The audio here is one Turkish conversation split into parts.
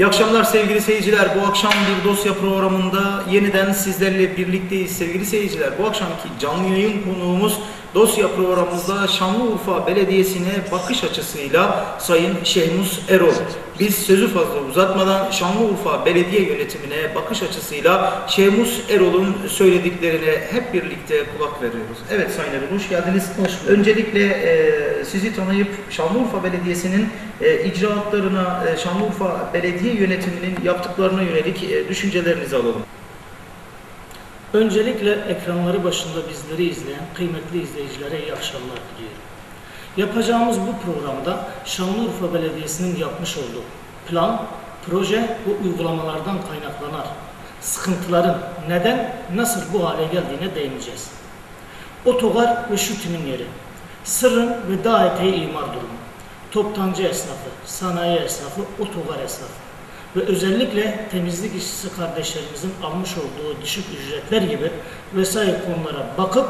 İyi akşamlar sevgili seyirciler. Bu akşam bir dosya programında yeniden sizlerle birlikteyiz sevgili seyirciler. Bu akşamki canlı yayın konuğumuz dosya programımızda Şanlıurfa Belediyesi'ne bakış açısıyla Sayın Şehmus Erol. Biz sözü fazla uzatmadan Şanlıurfa Belediye Yönetimine bakış açısıyla Şehmus Erol'un söylediklerine hep birlikte kulak veriyoruz. Evet Sayın Erol hoş geldiniz. Öncelikle e, sizi tanıyıp Şanlıurfa Belediyesi'nin e, icraatlarına, e, Şanlıurfa Belediye Yönetiminin yaptıklarına yönelik e, düşüncelerinizi alalım. Öncelikle ekranları başında bizleri izleyen kıymetli izleyicilere iyi akşamlar diliyorum. Yapacağımız bu programda Şanlıurfa Belediyesi'nin yapmış olduğu plan, proje ve uygulamalardan kaynaklanan sıkıntıların neden, nasıl bu hale geldiğine değineceğiz. Otogar ve şutimin yeri, sırrın ve dağ eteği imar durumu, toptancı esnafı, sanayi esnafı, otogar esnafı ve özellikle temizlik işçisi kardeşlerimizin almış olduğu düşük ücretler gibi vesaire konulara bakıp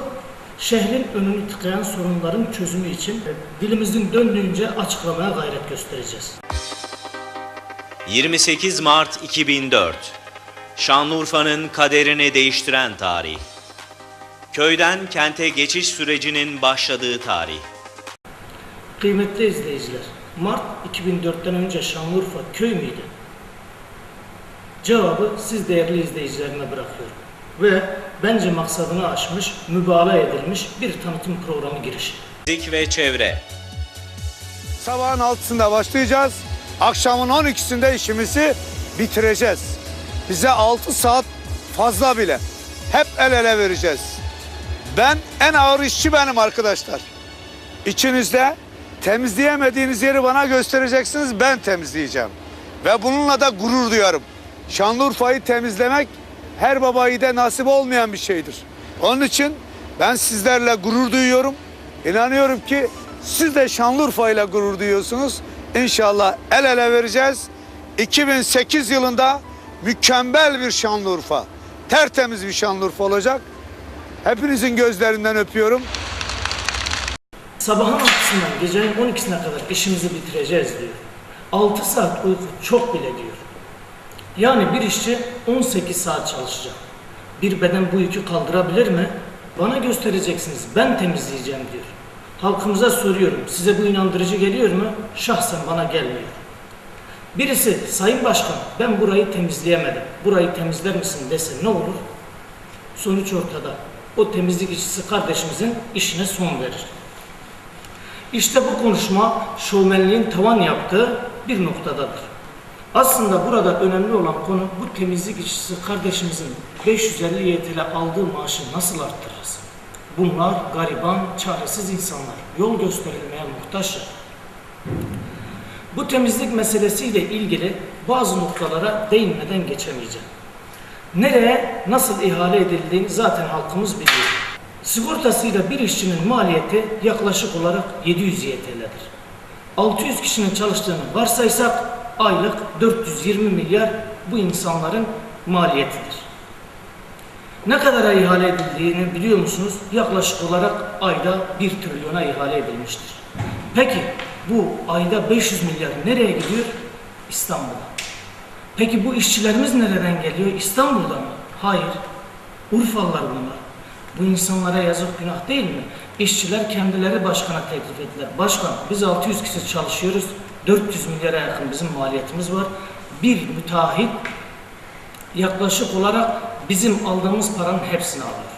şehrin önünü tıkayan sorunların çözümü için dilimizin döndüğünce açıklamaya gayret göstereceğiz. 28 Mart 2004 Şanlıurfa'nın kaderini değiştiren tarih. Köyden kente geçiş sürecinin başladığı tarih. Kıymetli izleyiciler, Mart 2004'ten önce Şanlıurfa köy müydü? Cevabı siz değerli izleyicilerime bırakıyorum. Ve bence maksadını aşmış, mübalağa edilmiş bir tanıtım programı girişi. Fizik ve çevre. Sabahın altısında başlayacağız. Akşamın 12'sinde işimizi bitireceğiz. Bize 6 saat fazla bile. Hep el ele vereceğiz. Ben en ağır işçi benim arkadaşlar. İçinizde temizleyemediğiniz yeri bana göstereceksiniz. Ben temizleyeceğim. Ve bununla da gurur duyarım. Şanlıurfa'yı temizlemek her baba yiğide nasip olmayan bir şeydir. Onun için ben sizlerle gurur duyuyorum. İnanıyorum ki siz de Şanlıurfa ile gurur duyuyorsunuz. İnşallah el ele vereceğiz. 2008 yılında mükemmel bir Şanlıurfa, tertemiz bir Şanlıurfa olacak. Hepinizin gözlerinden öpüyorum. Sabahın 6'sından gecenin 12'sine kadar işimizi bitireceğiz diyor. 6 saat uyku çok bile diyor. Yani bir işçi 18 saat çalışacak. Bir beden bu yükü kaldırabilir mi? Bana göstereceksiniz, ben temizleyeceğim diyor. Halkımıza soruyorum, size bu inandırıcı geliyor mu? Şahsen bana gelmiyor. Birisi, Sayın Başkan ben burayı temizleyemedim, burayı temizler misin dese ne olur? Sonuç ortada. O temizlik işçisi kardeşimizin işine son verir. İşte bu konuşma şovmenliğin tavan yaptığı bir noktadadır. Aslında burada önemli olan konu bu temizlik işçisi kardeşimizin 550 YTL aldığı maaşı nasıl arttırırız? Bunlar gariban, çaresiz insanlar. Yol gösterilmeye muhtaçlar. Bu temizlik meselesiyle ilgili bazı noktalara değinmeden geçemeyeceğim. Nereye, nasıl ihale edildiğini zaten halkımız biliyor. Sigortasıyla bir işçinin maliyeti yaklaşık olarak 700 YTL'dir. 600 kişinin çalıştığını varsaysak aylık 420 milyar bu insanların maliyetidir. Ne kadara ihale edildiğini biliyor musunuz? Yaklaşık olarak ayda 1 trilyona ihale edilmiştir. Peki bu ayda 500 milyar nereye gidiyor? İstanbul'a. Peki bu işçilerimiz nereden geliyor? İstanbul'dan mı? Hayır. Urfalılar bunlar. Bu insanlara yazık günah değil mi? İşçiler kendileri başkana teklif ettiler. Başkan biz 600 kişi çalışıyoruz. 400 milyara yakın bizim maliyetimiz var. Bir müteahhit yaklaşık olarak bizim aldığımız paranın hepsini alıyor.